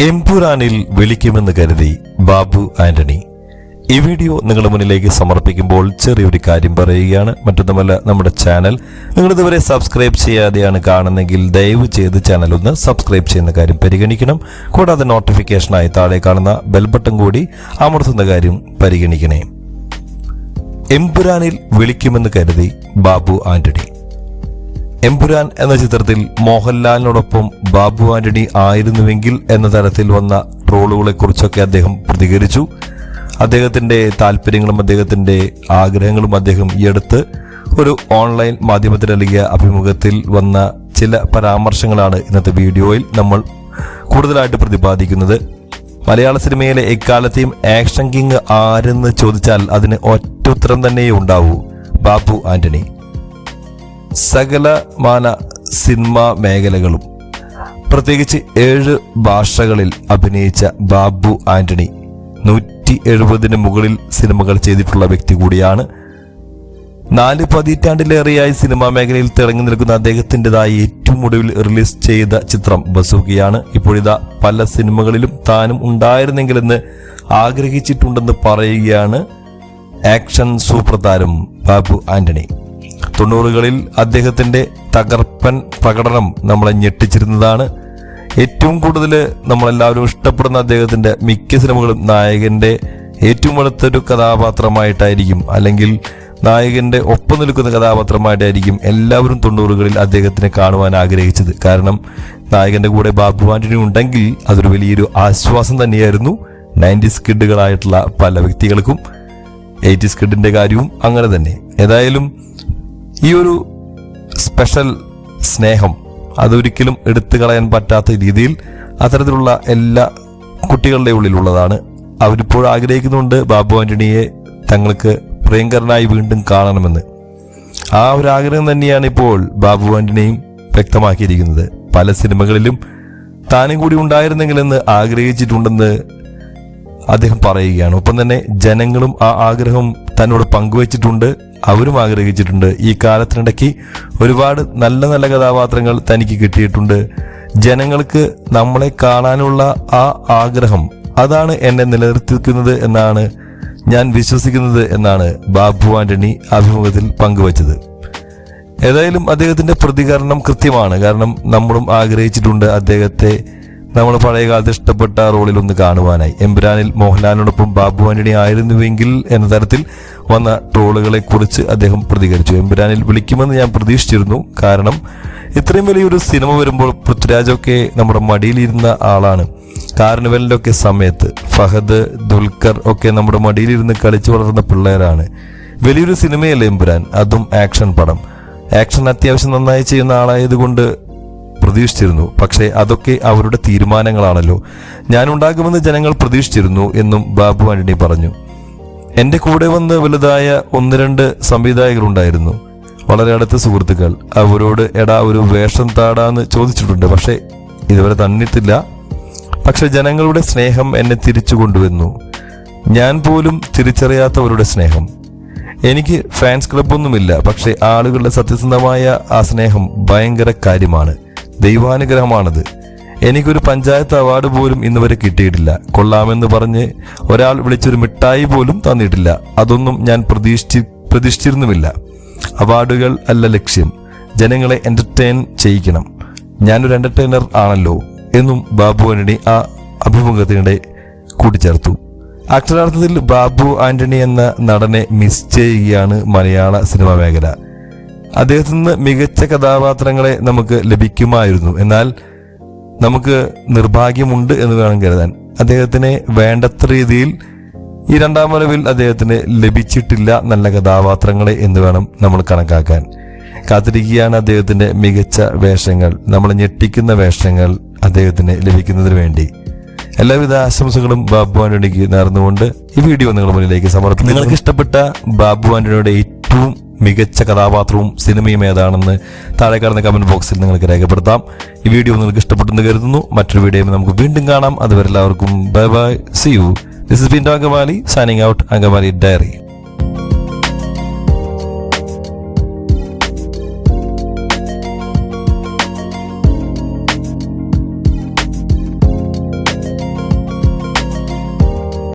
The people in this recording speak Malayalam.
എംപുരാനിൽ വിളിക്കുമെന്ന് കരുതി ബാബു ആന്റണി ഈ വീഡിയോ നിങ്ങളുടെ മുന്നിലേക്ക് സമർപ്പിക്കുമ്പോൾ ചെറിയൊരു കാര്യം പറയുകയാണ്. മറ്റൊന്നുമല്ല നമ്മുടെ ചാനൽ നിങ്ങൾ ഇതുവരെ സബ്സ്ക്രൈബ് ചെയ്യാതെയാണ് കാണുന്നെങ്കിൽ ദയവ് ചെയ്ത് ചാനൽ ഒന്ന് സബ്സ്ക്രൈബ് ചെയ്യുന്ന കാര്യം പരിഗണിക്കണം. കൂടാതെ നോട്ടിഫിക്കേഷനായി താഴെ കാണുന്ന ബെൽ ബട്ടൺ കൂടി അമർത്തുന്ന കാര്യം പരിഗണിക്കണേ. എംപുരാനിൽ വിളിക്കുമെന്ന് കരുതി ബാബു ആന്റണി. എംപുരാൻ എന്ന ചിത്രത്തിൽ മോഹൻലാലിനോടൊപ്പം ബാബു ആന്റണി ആയിരുന്നുവെങ്കിൽ എന്ന തരത്തിൽ വന്ന ട്രോളുകളെ കുറിച്ചൊക്കെ അദ്ദേഹം പ്രതികരിച്ചു. അദ്ദേഹത്തിന്റെ താല്പര്യങ്ങളും അദ്ദേഹത്തിന്റെ ആഗ്രഹങ്ങളും അദ്ദേഹം ഈ അടുത്ത് ഒരു ഓൺലൈൻ മാധ്യമത്തിൽ നൽകിയ അഭിമുഖത്തിൽ വന്ന ചില പരാമർശങ്ങളാണ് ഇന്നത്തെ വീഡിയോയിൽ നമ്മൾ കൂടുതലായിട്ട് പ്രതിപാദിക്കുന്നത്. മലയാള സിനിമയിലെ എക്കാലത്തെയും ആക്ഷൻ കിങ് ആരെന്ന് ചോദിച്ചാൽ അതിന് ഒറ്റ ഉത്തരം തന്നെയേ ഉണ്ടാവൂ. ബാബു ആന്റണി. സകലമാന സിനിമാ മേഖലകളും പ്രത്യേകിച്ച് ഏഴ് ഭാഷകളിൽ അഭിനയിച്ച ബാബു ആന്റണി നൂറ്റി എഴുപതിന് മുകളിൽ സിനിമകൾ ചെയ്തിട്ടുള്ള വ്യക്തി കൂടിയാണ്. നാല് പതിറ്റാണ്ടിലേറെയായി സിനിമാ മേഖലയിൽ തിളങ്ങി നിൽക്കുന്ന അദ്ദേഹത്തിന്റെതായി ഏറ്റവും ഒടുവിൽ റിലീസ് ചെയ്ത ചിത്രം ബസൂക്കിയാണ്. ഇപ്പോഴിതാ പല സിനിമകളിലും താനും ഉണ്ടായിരുന്നെങ്കിലെന്ന് ആഗ്രഹിച്ചിട്ടുണ്ടെന്ന് പറയുകയാണ് ആക്ഷൻ സൂപ്പർ താരം ബാബു ആന്റണി. തൊണ്ണൂറുകളിൽ അദ്ദേഹത്തിന്റെ തകർപ്പൻ പ്രകടനം നമ്മളെ ഞെട്ടിച്ചിരുന്നതാണ്. ഏറ്റവും കൂടുതൽ നമ്മളെല്ലാവരും ഇഷ്ടപ്പെടുന്ന അദ്ദേഹത്തിന്റെ മിക്ക സിനിമകളും നായകന്റെ ഏറ്റവും അടുത്തൊരു കഥാപാത്രമായിട്ടായിരിക്കും. അല്ലെങ്കിൽ നായകന്റെ ഒപ്പം നിൽക്കുന്ന കഥാപാത്രമായിട്ടായിരിക്കും എല്ലാവരും തൊണ്ണൂറുകളിൽ അദ്ദേഹത്തിനെ കാണുവാൻ ആഗ്രഹിച്ചത്. കാരണം നായകന്റെ കൂടെ ബാബു ആന്റണി ഉണ്ടെങ്കിൽ അതൊരു വലിയൊരു ആശ്വാസം തന്നെയായിരുന്നു. നയന്റീസ് കിഡുകളായിട്ടുള്ള പല വ്യക്തികൾക്കും എയ്റ്റീസ് കിഡിന്റെ കാര്യവും അങ്ങനെ തന്നെ. ഏതായാലും ഈ ഒരു സ്പെഷ്യൽ സ്നേഹം അതൊരിക്കലും എടുത്തു കളയാൻ പറ്റാത്ത രീതിയിൽ അത്തരത്തിലുള്ള എല്ലാ കുട്ടികളുടെ ഉള്ളിലുള്ളതാണ്. അവരിപ്പോൾ ആഗ്രഹിക്കുന്നുണ്ട് ബാബു ആന്റണിയെ തങ്ങൾക്ക് പ്രിയങ്കരനായി വീണ്ടും കാണണമെന്ന്. ആ ഒരു ആഗ്രഹം തന്നെയാണ് ഇപ്പോൾ ബാബു ആന്റണിയും വ്യക്തമാക്കിയിരിക്കുന്നത്. പല സിനിമകളിലും താനും കൂടി ഉണ്ടായിരുന്നെങ്കിലെന്ന് ആഗ്രഹിച്ചിട്ടുണ്ടെന്ന് അദ്ദേഹം പറയുകയാണ്. ഒപ്പം തന്നെ ജനങ്ങളും ആ ആഗ്രഹം തന്നോട് പങ്കുവച്ചിട്ടുണ്ട്. അവരും ആഗ്രഹിച്ചിട്ടുണ്ട്. ഈ കാലത്തിനിടയ്ക്ക് ഒരുപാട് നല്ല നല്ല കഥാപാത്രങ്ങൾ തനിക്ക് കിട്ടിയിട്ടുണ്ട്. ജനങ്ങൾക്ക് നമ്മളെ കാണാനുള്ള ആ ആഗ്രഹം അതാണ് എന്നെ നിലനിർത്തിക്കുന്നത് എന്നാണ് ഞാൻ വിശ്വസിക്കുന്നത് എന്നാണ് ബാബു ആന്റണി അഭിമുഖത്തിൽ പങ്കുവച്ചത്. ഏതായാലും അദ്ദേഹത്തിന്റെ പ്രതികരണം കൃത്യമാണ്. കാരണം നമ്മളും ആഗ്രഹിച്ചിട്ടുണ്ട് അദ്ദേഹത്തെ നമ്മൾ പഴയ കാലത്ത് ഇഷ്ടപ്പെട്ട റോളിൽ ഒന്ന് കാണുവാനായി. എംബ്രാനിൽ മോഹൻലാലിനോടൊപ്പം ബാബു ആന്റണി ആയിരുന്നുവെങ്കിൽ എന്ന തരത്തിൽ വന്ന ട്രോളുകളെ കുറിച്ച് അദ്ദേഹം പ്രതികരിച്ചു. എംബ്രാനിൽ വിളിക്കുമെന്ന് ഞാൻ പ്രതീക്ഷിച്ചിരുന്നു. കാരണം ഇത്രയും വലിയൊരു സിനിമ വരുമ്പോൾ പൃഥ്വിരാജൊക്കെ നമ്മുടെ മടിയിലിരുന്ന ആളാണ്. കാർണിവലിലൊക്കെ സമയത്ത് ഫഹദ് ദുൽഖർ ഒക്കെ നമ്മുടെ മടിയിലിരുന്ന് കളിച്ചു വളർന്ന പിള്ളേരാണ്. വലിയൊരു സിനിമയല്ലേ എമ്പുരാൻ? അതും ആക്ഷൻ പടം. ആക്ഷൻ അത്യാവശ്യം നന്നായി ചെയ്യുന്ന ആളായതുകൊണ്ട് പ്രതീക്ഷിച്ചിരുന്നു. പക്ഷേ അതൊക്കെ അവരുടെ തീരുമാനങ്ങളാണല്ലോ. ഞാനുണ്ടാകുമെന്ന് ജനങ്ങൾ പ്രതീക്ഷിച്ചിരുന്നു എന്നും ബാബു ആന്റണി പറഞ്ഞു. എന്റെ കൂടെ വന്ന് വലുതായ ഒന്ന് രണ്ട് സംവിധായകരുണ്ടായിരുന്നു. വളരെ അടുത്ത സുഹൃത്തുക്കൾ. അവരോട് എടാ ഒരു വേഷം താടാന്ന് ചോദിച്ചിട്ടുണ്ട്. പക്ഷേ ഇതുവരെ തന്നിട്ടില്ല. പക്ഷെ ജനങ്ങളുടെ സ്നേഹം എന്നെ തിരിച്ചു കൊണ്ടുവന്നു. ഞാൻ പോലും തിരിച്ചറിയാത്തവരുടെ സ്നേഹം. എനിക്ക് ഫാൻസ് ക്ലബ്ബൊന്നുമില്ല. പക്ഷേ ആളുകളുടെ സത്യസന്ധമായ ആ സ്നേഹം ഭയങ്കര കാര്യമാണ്. ദൈവാനുഗ്രഹമാണത്. എനിക്കൊരു പഞ്ചായത്ത് അവാർഡ് പോലും ഇന്ന് വരെ കിട്ടിയിട്ടില്ല. കൊള്ളാമെന്ന് പറഞ്ഞ് ഒരാൾ വിളിച്ചൊരു മിഠായി പോലും തന്നിട്ടില്ല. അതൊന്നും ഞാൻ പ്രതീക്ഷിച്ച് പ്രതീക്ഷിച്ചിരുന്നുമില്ല. അവാർഡുകൾ അല്ല ലക്ഷ്യം. ജനങ്ങളെ എന്റർടൈൻ ചെയ്യിക്കണം. ഞാനൊരു എന്റർടൈനർ ആണല്ലോ എന്നും ബാബു ആന്റണി ആ അഭിമുഖത്തിനിടെ കൂട്ടിച്ചേർത്തു. അക്ഷരാർത്ഥത്തിൽ ബാബു ആന്റണി എന്ന നടനെ മിസ് ചെയ്യുകയാണ് മലയാള സിനിമാ മേഖല. അദ്ദേഹത്തിൽ നിന്ന് മികച്ച കഥാപാത്രങ്ങളെ നമുക്ക് ലഭിക്കുമായിരുന്നു. എന്നാൽ നമുക്ക് നിർഭാഗ്യമുണ്ട് എന്ന് വേണം കരുതാൻ. അദ്ദേഹത്തിന് വേണ്ടത്ര രീതിയിൽ ഈ രണ്ടാം വരവിൽ അദ്ദേഹത്തിന് ലഭിച്ചിട്ടില്ല നല്ല കഥാപാത്രങ്ങളെ എന്ന് വേണം നമ്മൾ കണക്കാക്കാൻ. കാത്തിരിക്കുകയാണ് അദ്ദേഹത്തിന്റെ മികച്ച വേഷങ്ങൾ നമ്മൾ ഞെട്ടിക്കുന്ന വേഷങ്ങൾ അദ്ദേഹത്തിന് ലഭിക്കുന്നതിന് വേണ്ടി. എല്ലാവിധ ആശംസകളും ബാബു ആന്റണിക്ക് നേർന്നുകൊണ്ട് ഈ വീഡിയോ നിങ്ങളുടെ മുന്നിലേക്ക് സമർപ്പിക്കും നിങ്ങൾക്ക് ഇഷ്ടപ്പെട്ട ബാബു ആന്റണിയുടെ ഏറ്റവും മികച്ച കഥാപാത്രവും സിനിമയും ഏതാണെന്ന് താഴെ കാണുന്ന കമന്റ് ബോക്സിൽ നിങ്ങൾക്ക് രേഖപ്പെടുത്താം. ഈ വീഡിയോ നിങ്ങൾക്ക് ഇഷ്ടപ്പെട്ടെന്ന് കരുതുന്നു. മറ്റൊരു വീഡിയോ നമുക്ക് വീണ്ടും കാണാം. അതുവരെ എല്ലാവർക്കും bye bye see you this is Bindo Angamaly signing out Angamaly diary